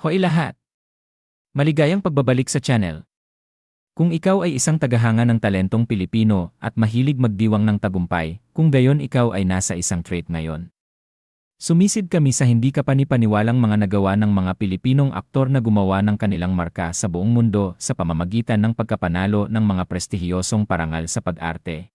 Hoy lahat! Maligayang pagbabalik sa channel. Kung ikaw ay isang tagahanga ng talentong Pilipino at mahilig magdiwang ng tagumpay, kung gayon ikaw ay nasa isang trait ngayon. Sumisid kami sa hindi kapanipaniwalang mga nagawa ng mga Pilipinong aktor na gumawa ng kanilang marka sa buong mundo sa pamamagitan ng pagkapanalo ng mga prestihiyosong parangal sa pag-arte.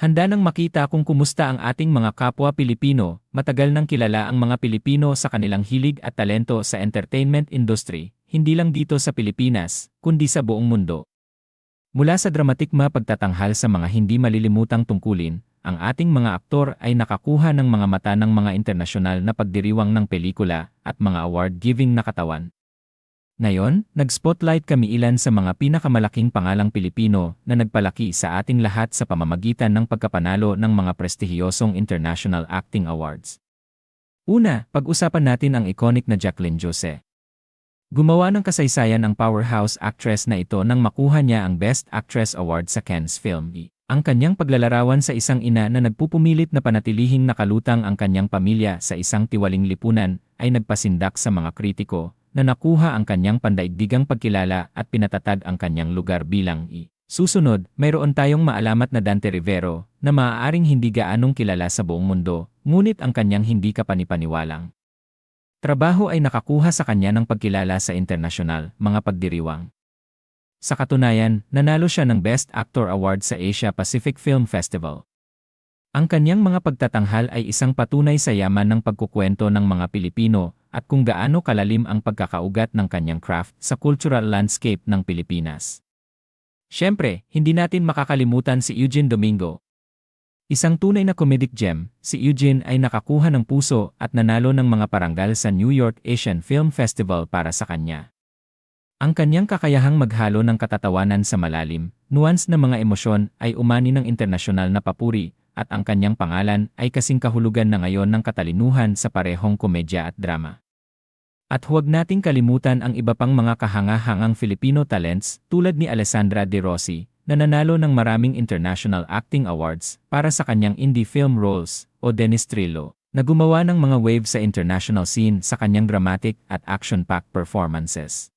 Handa nang makita kung kumusta ang ating mga kapwa Pilipino, matagal nang kilala ang mga Pilipino sa kanilang hilig at talento sa entertainment industry, hindi lang dito sa Pilipinas, kundi sa buong mundo. Mula sa dramatikma pagtatanghal sa mga hindi malilimutang tungkulin, ang ating mga aktor ay nakakuha ng mga mata ng mga internasyonal na pagdiriwang ng pelikula at mga award-giving na katawan. Ngayon, nag-spotlight kami ilan sa mga pinakamalaking pangalang Pilipino na nagpalaki sa ating lahat sa pamamagitan ng pagkapanalo ng mga prestihiyosong International Acting Awards. Una, pag-usapan natin ang iconic na Jacqueline Jose. Gumawa ng kasaysayan ang powerhouse actress na ito nang makuha niya ang Best Actress Award sa Cannes Film E. Ang kanyang paglalarawan sa isang ina na nagpupumilit na panatilihing nakalutang ang kanyang pamilya sa isang tiwaling lipunan ay nagpasindak sa mga kritiko na nakuha ang kanyang pandaigdigang pagkilala at pinatatag ang kanyang lugar bilang i. Susunod, mayroon tayong maalamat na Dante Rivero na maaaring hindi gaanong kilala sa buong mundo, ngunit ang kanyang hindi kapanipaniwalang. Trabaho ay nakakuha sa kanya ng pagkilala sa internasyonal, mga pagdiriwang. Sa katunayan, nanalo siya ng Best Actor Award sa Asia Pacific Film Festival. Ang kanyang mga pagtatanghal ay isang patunay sa yaman ng pagkukwento ng mga Pilipino at kung gaano kalalim ang pagkakaugat ng kanyang craft sa cultural landscape ng Pilipinas. Siyempre, hindi natin makakalimutan si Eugene Domingo. Isang tunay na comedic gem, si Eugene ay nakakuha ng puso at nanalo ng mga parangal sa New York Asian Film Festival para sa kanya. Ang kanyang kakayahang maghalo ng katatawanan sa malalim, nuance na mga emosyon ay umani ng internasyonal na papuri at ang kanyang pangalan ay kasing kahulugan na ngayon ng katalinuhan sa parehong komedya at drama. At huwag nating kalimutan ang iba pang mga kahanga-hangang Filipino talents tulad ni Alessandra De Rossi na nanalo ng maraming international acting awards para sa kanyang indie film roles o Dennis Trillo na gumawa ng mga wave sa international scene sa kanyang dramatic at action-packed performances.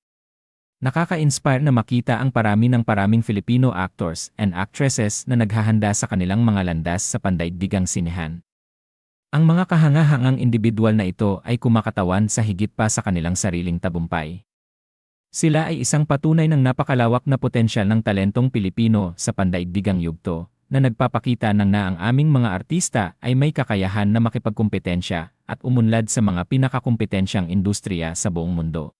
Nakaka-inspire na makita ang parami ng paraming Filipino actors and actresses na naghahanda sa kanilang mga landas sa pandaigdigang sinehan. Ang mga kahangahangang individual na ito ay kumakatawan sa higit pa sa kanilang sariling tabumpay. Sila ay isang patunay ng napakalawak na potensyal ng talentong Pilipino sa pandaigdigang yugto, na nagpapakita ng na ang aming mga artista ay may kakayahan na makipagkumpetensya at umunlad sa mga pinakakumpetensyang industriya sa buong mundo.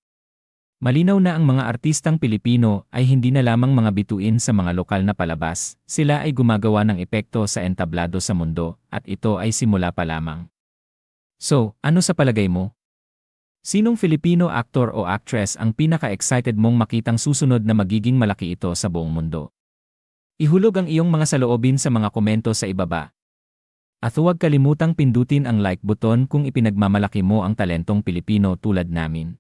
Malinaw na ang mga artistang Pilipino ay hindi na lamang mga bituin sa mga lokal na palabas, sila ay gumagawa ng epekto sa entablado sa mundo, at ito ay simula pa lamang. So, ano sa palagay mo? Sinong Filipino actor o actress ang pinaka-excited mong makitang susunod na magiging malaki ito sa buong mundo? Ihulog ang iyong mga saloobin sa mga komento sa ibaba. At huwag kalimutang pindutin ang like button kung ipinagmamalaki mo ang talentong Pilipino tulad namin.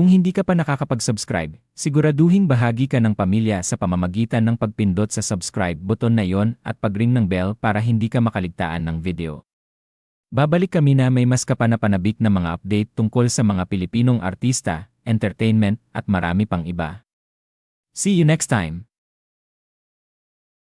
Kung hindi ka pa nakakapag-subscribe, siguraduhing bahagi ka ng pamilya sa pamamagitan ng pagpindot sa subscribe button na yon at pag-ring ng bell para hindi ka makaligtaan ng video. Babalik kami na may mas kapanapanabik na mga update tungkol sa mga Pilipinong artista, entertainment, at marami pang iba. See you next time!